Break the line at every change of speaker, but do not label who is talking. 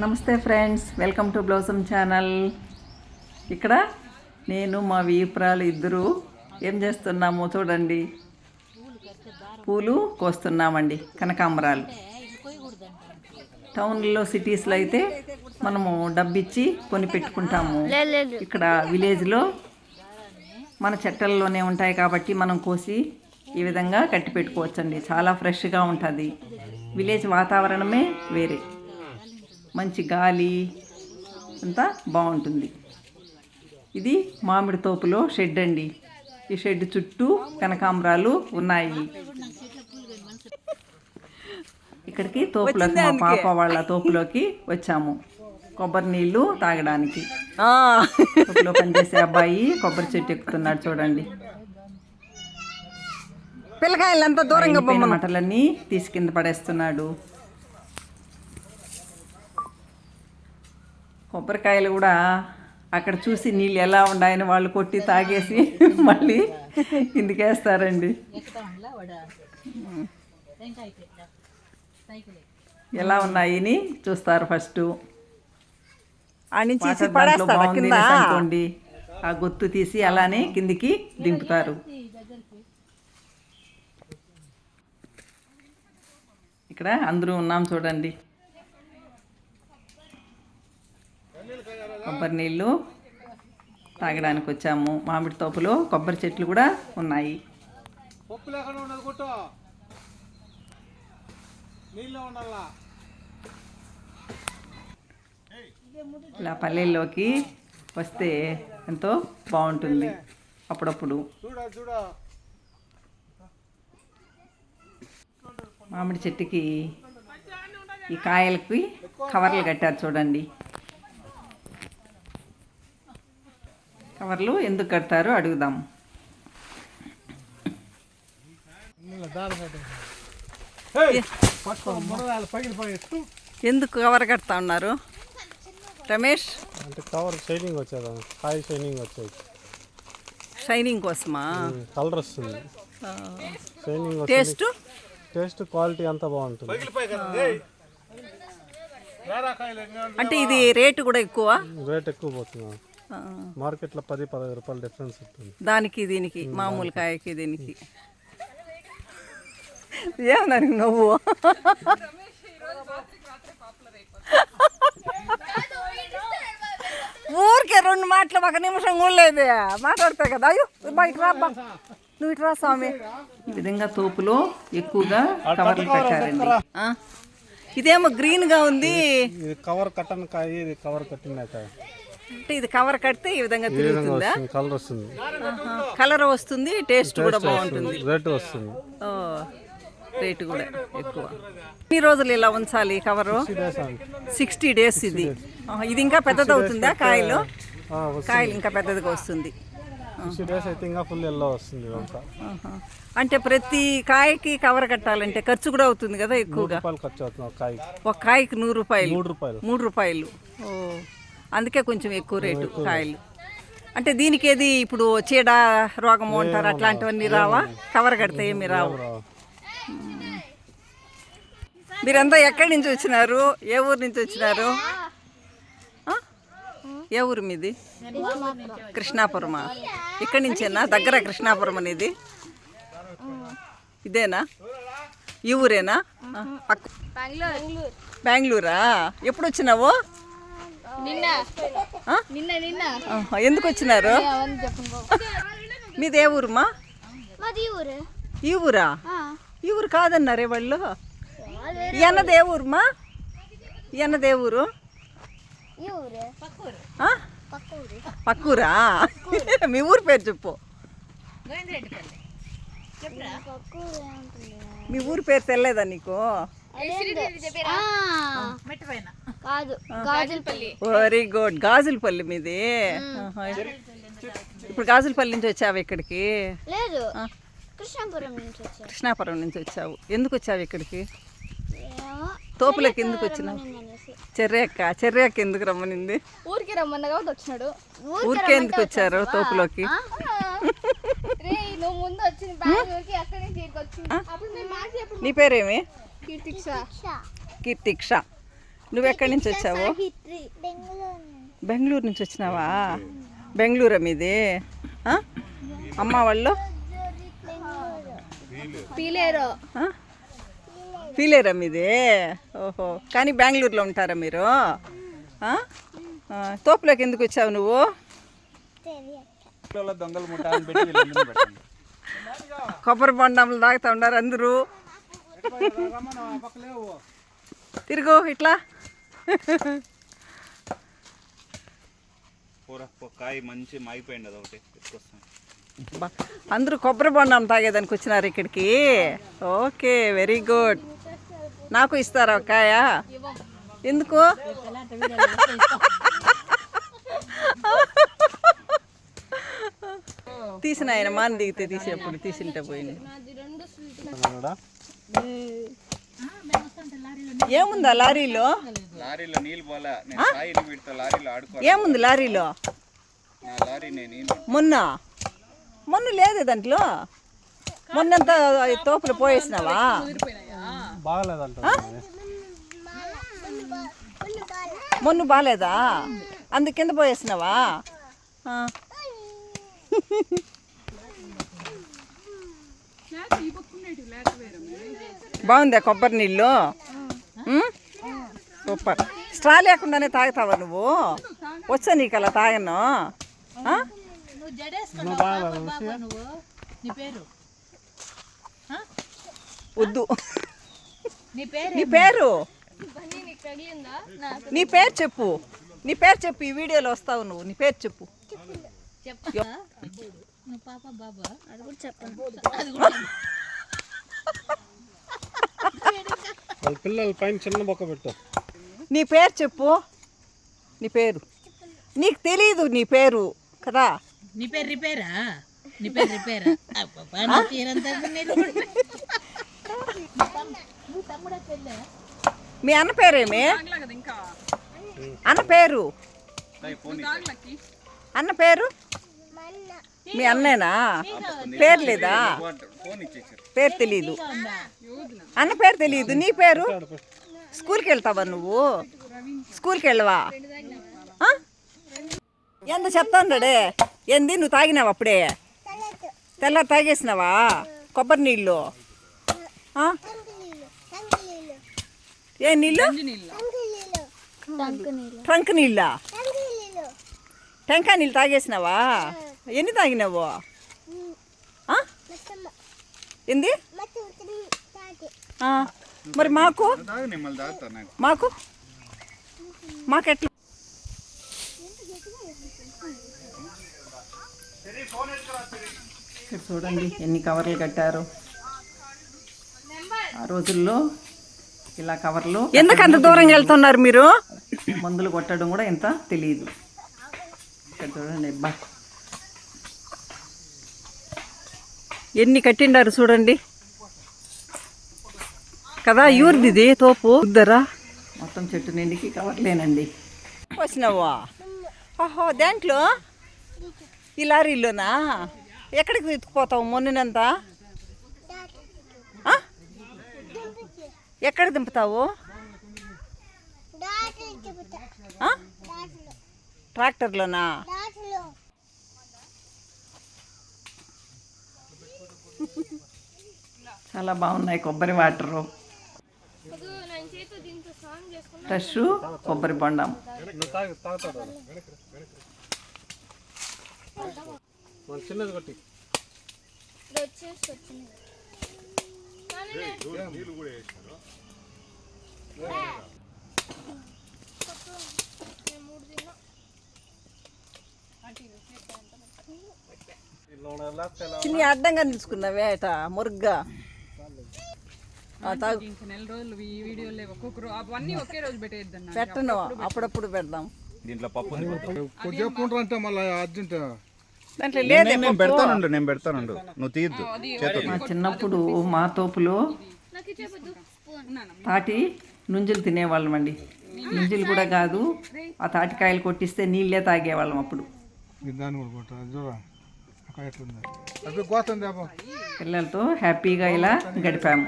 నమస్తే friends welcome to Blossom channel. ఇక్కడ నేను మా వీపురాలు ఇద్దరు ఏం చేస్తున్నామో చూడండి. పూలు కోస్తున్నామండి కనకాంబరాలు. టౌన్లో సిటీస్లో అయితే మనము డబ్బిచ్చి కొని పెట్టుకుంటాము. ఇక్కడ విలేజ్లో మన చెట్టల్లోనే ఉంటాయి కాబట్టి మనం కోసి ఈ విధంగా కట్టి పెట్టుకోవచ్చండి. చాలా ఫ్రెష్గా ఉంటుంది. విలేజ్ వాతావరణమే వేరే. మంచి గాలి అంతా బాగుంటుంది. ఇది మామిడి తోపులో షెడ్ అండి. ఈ షెడ్ చుట్టూ కనకాంబరాలు ఉన్నాయి. ఇక్కడికి తోపులోకి మా పాప వాళ్ళ తోపులోకి వచ్చాము. కొబ్బరి నీళ్ళు తాగడానికి. తోపులో పనిచేసే అబ్బాయి కొబ్బరి చెట్టు ఎక్కుతున్నాడు చూడండి.
పిల్లకాయలు అంతా దూరంగా
మటలన్నీ తీసి కింద పడేస్తున్నాడు. కొబ్బరికాయలు కూడా అక్కడ చూసి నీళ్ళు ఎలా ఉన్నాయని వాళ్ళు కొట్టి తాగేసి మళ్ళీ కిందికేస్తారండి ఎలా ఉన్నాయని చూస్తారు ఫస్ట్. అనుకోండి. ఆ గుత్తు తీసి అలానే కిందికి దింపుతారు. ఇక్కడ అందరూ ఉన్నాం చూడండి. కొబ్బరి నీళ్ళు తాగడానికి వచ్చాము. మామిడి తోపులో కొబ్బరి చెట్లు కూడా ఉన్నాయి.
పప్పు లేకుండా ఉండదు కొట్టు. నీళ్ళు ఉండాలా?
ఇలా పల్లెల్లోకి వస్తే ఎంతో బాగుంటుంది అప్పుడప్పుడు. మామిడి చెట్టుకి ఈ కాయలకి కవర్లు కట్టారు చూడండి. కవర్లు ఎందుకు కడతారో అడుగుదాం.
ఎందుకు కవర్ కడతా ఉన్నారు? రమేష్?
అంటే కవర్ షైనింగ్ వచ్చేదా కాయ షైనింగ్ వచ్చేది.
షైనింగ్ కోసమా?
కలర్ వస్తుంది. Shining
taste?
టేస్ట్ క్వాలిటీ అంతా బాగుంటుంది.
అంటే ఇది రేటు కూడా ఎక్కువ?
రేట్ ఎక్కువ పోతుంది. మార్కెట్లో పది పదహైదు రూపాయలు డిఫరెన్స్ ఉంటుంది.
దానికి దీనికి మామూలు కాయకి దీనికి. ఏమన్నారు నువ్వు? ఊరికే రెండు మాటలు ఒక నిమిషం కూడా లేదు మాట్లాడతాయి కదా. అయ్యో బయట రా. నువ్వు ఇటు రా స్వామి.
ఈ విధంగా తోపులో ఎక్కువగా కవర్లు కట్టారండి
ఇదేమో గ్రీన్గా ఉంది.
ఇది కవర్ కట్టని కాయ ఇది కవర్ కట్టిన కాయ.
అంటే ఇది కవర్ కడితే ఈ విధంగా తిరుగుతుందా?
కలర్ వస్తుంది
కలర్ వస్తుంది. టేస్ట్ కూడా బాగుంటుంది.
రేట్ వస్తుంది.
ఓ, రేటు కూడా ఎక్కువ. ఎన్ని రోజులు ఇలా ఉంచాలి కవరు సిక్స్టీ డేస్ ఇది. ఇది ఇంకా పెద్దది అవుతుందా కాయలు? కాయలు ఇంకా పెద్దదిగా వస్తుంది. అంటే ప్రతి కాయకి కవర్ కట్టాలంటే ఖర్చు కూడా అవుతుంది కదా ఎక్కువగా?
ఒక కాయకి
నూరు రూపాయలు.
మూడు రూపాయలు.
మూడు రూపాయలు. ఓ. అందుకే కొంచెం ఎక్కువ రేటు కాయలు. అంటే దీనికి ఏది ఇప్పుడు చీడ రోగము అంటారు? అట్లాంటివన్నీ రావా. కవర్ కడితే ఏమి రావు. మీరంతా ఎక్కడి నుంచి వచ్చినారు? ఏ ఊరు నుంచి వచ్చినారు? ఏ ఊరు మీది? కృష్ణాపురమా? ఇక్కడి నుంచేనా? దగ్గర కృష్ణాపురం అనేది? ఇదేనా? ఈ ఊరేనా? బెంగళూరా? ఎప్పుడు వచ్చినావు? ఎందుకు వచ్చినారు? మీది ఏ ఊరుమా?
మాది ఊరు.
ఈ ఊరా? ఈ ఊరు కాదన్నారే వాళ్ళు? ఏ ఊరుమా? ఏ ఊరు? పక్కూరా. మీ ఊరు పేరు చెప్పు. మీ ఊరు పేరు తెలియదా నీకు?
కాదు గాజులపల్లి.
Very good. గాజులపల్లి మీది. ఇప్పుడు గాజులపల్లి నుంచి వచ్చావు ఇక్కడికి?
లేదు కృష్ణాపురం నుంచి వచ్చారు
కృష్ణాపురం నుంచి వచ్చావు. ఎందుకు వచ్చావు ఇక్కడికి? తోపులోకి ఎందుకు వచ్చినావు? చెర్రేక్క చెర్రేక్క ఎందుకు రమ్మనింది?
ఊరికి రమ్మన్న కాబట్టి వచ్చినాడు.
ఊరికే ఎందుకు వచ్చారు తోపులోకి?
నువ్వు ముందు వచ్చింది బెంగళూరుకి అక్కడి నుంచి అప్పుడు మేము
నీ పేరేమి?
కీర్తిక్ష.
కీర్తిక్ష. నువ్వు ఎక్కడి నుంచి వచ్చావు?
బెంగళూరు
బెంగళూరు నుంచి వచ్చినావా? బెంగళూరు మీది? అమ్మ వాళ్ళు?
పీలేరు.
మీది? ఓహో. కానీ బెంగళూరులో ఉంటారా మీరు? తోపులోకి ఎందుకు వచ్చావు నువ్వు? కొబ్బరి బొండంలు తాగుతూ ఉన్నారు అందరూ. తిరుగు ఇట్లా.
కాయ మంచి మాగిపోయింది అది ఒకటి ఎత్తుకొస్తాను
బా, అందరూ కొబ్బరి బొండం తాగేదానికి వచ్చినారు ఇక్కడికి. Okay very good. నాకు ఇస్తారా ఒక కాయ? ఎందుకు? తీసిన ఆయన మాన్ దిగితే తీసేప్పుడు తీసింటే పోయింది ఏముందా లారీలో?
లారీలో నీళ్ళు పోలే నేను లారీలో ఆడుకో
ఏముంది లారీలో?
నా లారీ నేను ఈయన.
మొన్న? మొన్న లేదే దాంట్లో? మొన్నంతా తోపులు పోయేసినావా?
బాగలేదంట
మొన్న బాగాలేదా? అందు కింద పోయేసినావా? బాగుందా కొబ్బరి నీళ్ళు? సూపర్. స్ట్రా లేకుండానే తాగుతావా నువ్వు? వచ్చా నీకు అలా తాగను వద్దు.
నీ పేరు?
నీ పేరు చెప్పు. నీ పేరు చెప్పు ఈ వీడియోలో వస్తావు నువ్వు. నీ పేరు చెప్పు.
చెప్పా. పాప బాబా?
అది కూడా చెప్పను.
వాళ్ళ పిల్లల పైన చిన్న బొక్క పెట్టు.
నీ పేరు చెప్పు. నీ పేరు. నీకు తెలీదు నీ పేరు కదా?
నీ పేరు రిపేరా? నీ పేరు రిపేరా?
మీ అన్న పేరేమి? అన్న పేరు? అన్న పేరు? మీ అన్నేనా? పేరు లేదా? పేరు తెలీదు. అన్న పేరు తెలీదు నీ పేరు? స్కూల్కి వెళ్తావా నువ్వు? స్కూల్కి వెళ్ళవా? ఎంత చెప్తాండడే? ఏంది? నువ్వు తాగినావు అప్పుడే? తెల్ల తాగేసినావా? కొబ్బరి నీళ్ళు? ఏ నీళ్ళు? ట్రంక్ నీళ్ళా?
టంకు నీళ్ళు
తాగేసినావా? ఎన్ని తాగినావు? ఏంది? మరి మాకు? మాకు? మాకెట్లా? ఇక్కడ చూడండి ఎన్ని కవర్లు కట్టారు. ఆ రోజుల్లో ఇలా కవర్లు ఎందుకు అంత దూరంగా వెళ్తున్నారు మీరు? మందులు కొట్టడం కూడా ఎంత తెలియదు. ఇక్కడ చూడండి అబ్బా ఎన్ని కట్టిండారు చూడండి. కదా ఇది తోపు ఇద్దరా మొత్తం చెట్టు నిండికి కవర్లేనండి వచ్చినావా ఓహో దాంట్లో? ఈ లారీలోనా? ఎక్కడికి ఎత్తుకుపోతావు మొన్ననంతా? ఎక్కడ దింపుతావు? ట్రాక్టర్లోనా? చాలా బాగున్నాయి కొబ్బరి వాటరు. ఫ్రెష్ కొబ్బరి బొండం
చిన్నది కొట్టి
చిన్ని అడ్డంగా నిలుచుకున్నావే అట మురుగ్గా
ఇంక నెల రోజులు ఈ వీడియోలే ఒక్కొక్కరు అవన్నీ ఒకే రోజు పెట్టేద్దన్న
పెట్టను. అప్పుడప్పుడు పెడదాం.
దీంట్లో పప్పు ఉంది.
కొద్దిగా అంటే మళ్ళీ అర్జెంట్.
దాంట్లో లేదే
నేను పెడతానుండు నేను పెడతానుండు. నువ్వు తీయద్దు. చేతో
మా చిన్నప్పుడు మా తోపులో తాటి నుంజులు తినేవాళ్ళం అండి. నుంజులు కూడా కాదు ఆ తాటికాయలు కొట్టిస్తే నీళ్ళే తాగేవాళ్ళం అప్పుడు.
దాన్ని కూడా కొట్టారు చూడరా అక్కడ ఎట్లుంది. అప్పుడు కోతుంది
పిల్లలతో హ్యాపీగా ఇలా గడిపాము.